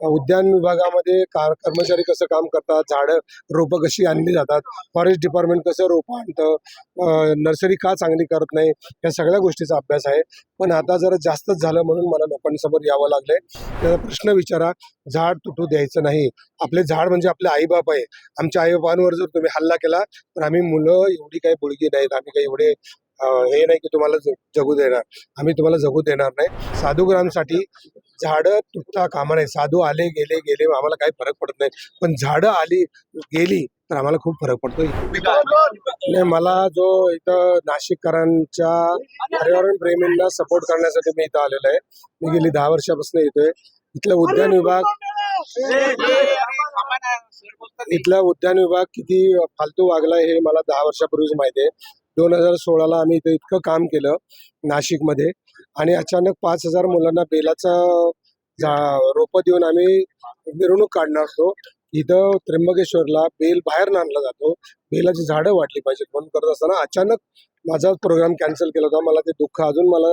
उद्यान विभागामध्ये कार कर्मचारी कसं काम करतात झाडं रोपं कशी आणली जातात फॉरेस्ट डिपार्टमेंट कसं रोपं आणतं नर्सरी का चांगली करत नाही या सगळ्या गोष्टीचा अभ्यास आहे. पण आता जरा जास्तच झालं म्हणून मला लोकांसमोर यावं लागलंय. त्याचा प्रश्न विचारा झाड तुटू द्यायचं नाही. आपले झाड म्हणजे आपले आईबाप आहे. आमच्या आईबापांवर जर तुम्ही हल्ला केला तर आम्ही मुलं एवढी काही बुळगी नाहीत आम्ही काही एवढे हे नाही की तुम्हाला जगू देणार. आम्ही तुम्हाला जगू देणार नाही. साधूग्रामसाठी झाडं तुटता कामा नाही साधू आले गेले गेले आम्हाला काही फरक पडत नाही. पण झाडं आली गेली तर आम्हाला खूप फरक पडतो नाही मला जो इथं नाशिककरांच्या पर्यावरण प्रेमींना सपोर्ट करण्यासाठी मी इथं आलेलो आहे. मी गेली दहा वर्षापासून येतोय इथलं उद्यान विभाग इथला उद्यान विभाग किती फालतू वागलाय हे मला दहा वर्षापूर्वीच माहिती आहे. दोन हजार सोळाला आम्ही इथं इतकं काम केलं नाशिकमध्ये. आणि अचानक पाच हजार मुलांना बेलाचं झा रोपं देऊन आम्ही मिरवणूक काढणार असतो इथं त्र्यंबकेश्वरला बेल बाहेर आणला जातो. बेलाची झाडं वाढली पाहिजेत म्हणून करत असताना अचानक माझा प्रोग्राम कॅन्सल केला होता. मला ते दुःख अजून मला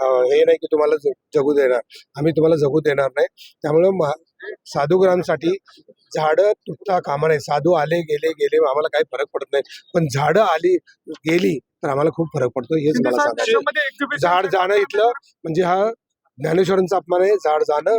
हे नाही की तुम्हाला जगू देणार. आम्ही तुम्हाला जगू देणार नाही. त्यामुळं मा साधूग्रामसाठी झाडं तुटता कामा नाही साधू आले गेले गेले आम्हाला काही फरक पडत नाही. पण झाडं आली गेली तर आम्हाला खूप फरक पडतो हेच मला सांगायचं झाड जाणं इथलं म्हणजे हा ज्ञानेश्वरांचा अपमान आहे. झाड जाणं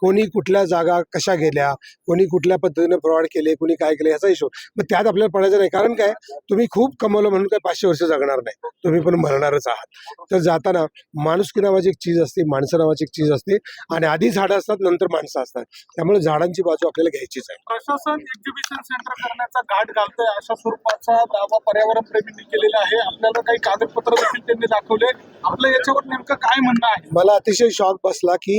कोणी कुठल्या जागा कशा गेल्या कोणी कुठल्या पद्धतीने फ्रॉड केले कोणी काय केले याचा हिशोब. मग त्यात आपल्याला पडायचं नाही. कारण काय? तुम्ही खूप कमवलं म्हणून काय पाचशे वर्ष जगणार नाही. तुम्ही पण मरणारच आहात. तर जाताना माणुसकी नावाची एक चीज असते माणसं नावाची एक चीज असते आणि आधी झाडं असतात नंतर माणसं असतात. त्यामुळे झाडांची बाजू आपल्याला घ्यायचीच आहे. प्रशासन एक्झिबिशन सेंटर करण्याचा घाट घालतोय अशा स्वरूपाचा दावा पर्यावरण प्रेमींनी केलेला आहे. आपल्याला काही कागदपत्र देखील त्यांनी दाखवले. आपलं याच्यावर नेमकं काय म्हणणं आहे? मला अतिशय शॉक बसला की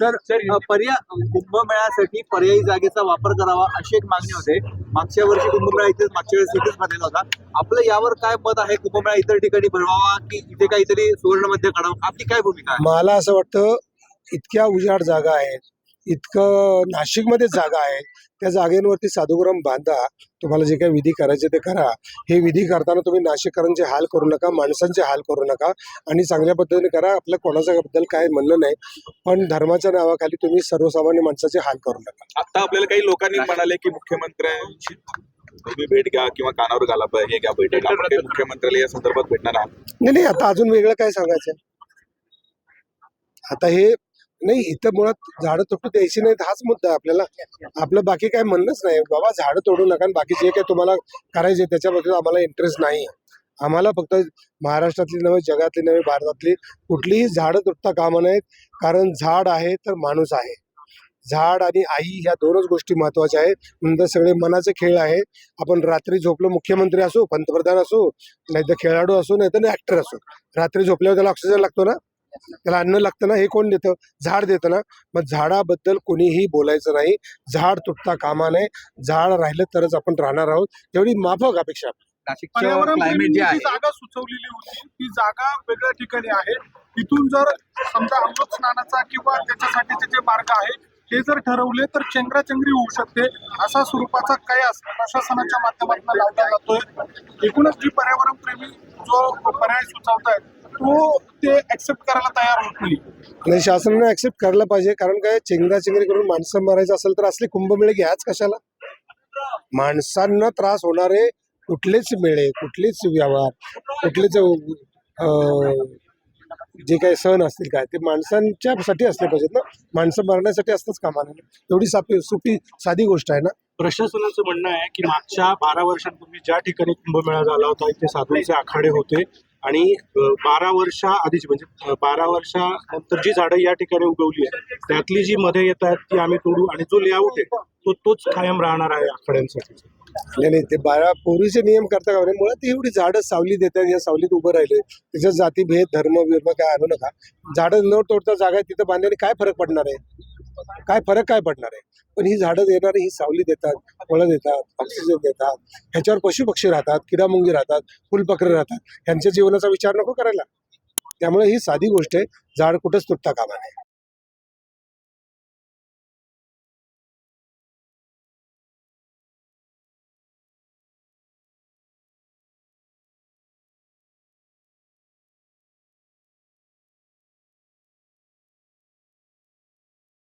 सर पर्याय कुंभमेळ्यासाठी पर्यायी जागेचा वापर करावा अशी एक मागणी होते. मागच्या वर्षी कुंभमेळा इथेच मागच्या वेळेस इथेच भरलेला होता. आपलं यावर काय मत आहे? कुंभमेळा इतर ठिकाणी भरवावा की इथे काहीतरी सुवर्णमध्ये काढावं? आपली काय भूमिका आहे? मला असं वाटतं इतक्या उजाड जागा आहेत इतकं नाशिकमध्ये जागा आहे. त्या जागेवरती साधुग्राम बांधा. तुम्हाला जे काही विधी करायचे ते करा. हे विधी करताना तुम्ही नाशिककरांचे हाल करू नका माणसांचे हाल करू नका आणि चांगल्या पद्धतीने करा. आपलं कोणाच्या बद्दल काय म्हणणं नाही. पण धर्माच्या नावाखाली तुम्ही सर्वसामान्य माणसाचे हाल करू नका. आता आपल्याला काही लोकांनी म्हणाले की मुख्यमंत्र्यांची तुम्ही भेट घ्या किंवा कानावर घाला हे घ्या बैठक. मुख्यमंत्र्याला या संदर्भात भेटणार आहात? नाही नाही आता अजून वेगळं काय सांगायचं आता हे नाही इथं मुळात झाडं तुटू द्यायची नाहीत हाच मुद्दा आपल्याला. आपलं बाकी काय म्हणणंच नाही. बाबा झाडं तोडू नका आणि बाकी जे काही तुम्हाला करायचे त्याच्याबद्दल आम्हाला इंटरेस्ट नाही. आम्हाला फक्त महाराष्ट्रातली नव्हे जगातली नव्हे भारतातली कुठलीही झाडं तुटता कामं नाहीत. कारण झाड आहे तर माणूस आहे. झाड आणि आई ह्या दोनच गोष्टी महत्त्वाच्या आहेत. नंतर सगळे मनाचे खेळ आहे. आपण रात्री झोपलो मुख्यमंत्री असो पंतप्रधान असो नाही तर खेळाडू असो नाही तर ऍक्टर असो. रात्री झोपल्यावर त्याला ऑक्सिजन लागतो ना? त्याला अन्न लागतं ना हे कोण देतं? झाड देतं ना. मग झाडाबद्दल कोणीही बोलायचं नाही. झाड तुटता कामा नये. झाड राहिलं तरच आपण राहणार आहोत. तेवढी माफक अपेक्षा. नाशिकचं पर्यावरण क्लायमेट प्रेमींनी जे जी आहे. जागा सुचवलेली होती ती जागा वेगळ्या ठिकाणी आहे. तिथून जर समजा अमृत स्नानाचा किंवा त्याच्यासाठीचे जे मार्ग आहे हे जर ठरवले तर चेंगराचेंगरी होऊ शकते. असा स्वरूपाचा कयास प्रशासनाच्या माध्यमातून लावला जातोय एकूणच जी पर्यावरण प्रेमी जो पर्याय सुचवतायत तो ते ऍक्सेप्ट करायला तयार होत नाही आणि शासनाने ऍक्सेप्ट करायला पाहिजे कारण काय चेंगराचेंगरी करून माणसं मारायचं असेल तर असले कुंभमेळे घ्याच कशाला? माणसांना त्रास होणारे कुठलेच मेळे कुठलेच व्यवहार कुठलेच अं, जे काही सण असतील काय ते माणसांच्यासाठी असले पाहिजेत ना. माणसं मरण्यासाठी असतंच कामा नये एवढी सापी सोपी साधी गोष्ट आहे ना. प्रशासनाचं म्हणणं आहे की मागच्या बारा वर्षांपूर्वी ज्या ठिकाणी कुंभमेळा झाला होता इथे साधूंचे आखाडे होते. आणि बारा वर्षा आधीची म्हणजे बारा वर्षानंतर जी झाडं या ठिकाणी उगवली आहेत त्यातली जी मध्ये येत आहेत ती आम्ही तोडू आणि जो लेआउट आहे तो तोच कायम राहणार आहे आखाड्यांसाठी नाही नाही ते बारा पूर्वीचे नियम करता का म्हणे मुळात एवढी झाडं सावली देतात या सावलीत उभं राहिले. त्याच्यात जातीभेद धर्म विर्म काय आणू नका. झाडं न तोडता जागा तिथं बांधल्याने काय फरक पडणार आहे? काय फरक काय पडणार आहे? पण ही झाडं देणारी ही सावली देतात फळं देतात ऑक्सिजन देतात ह्याच्यावर पशुपक्षी राहतात किडामुंगी राहतात फुलपकरे राहतात. ह्यांच्या जीवनाचा विचार नको करायला. त्यामुळे ही साधी गोष्ट आहे. झाड कुठंच तुटता कामा नये.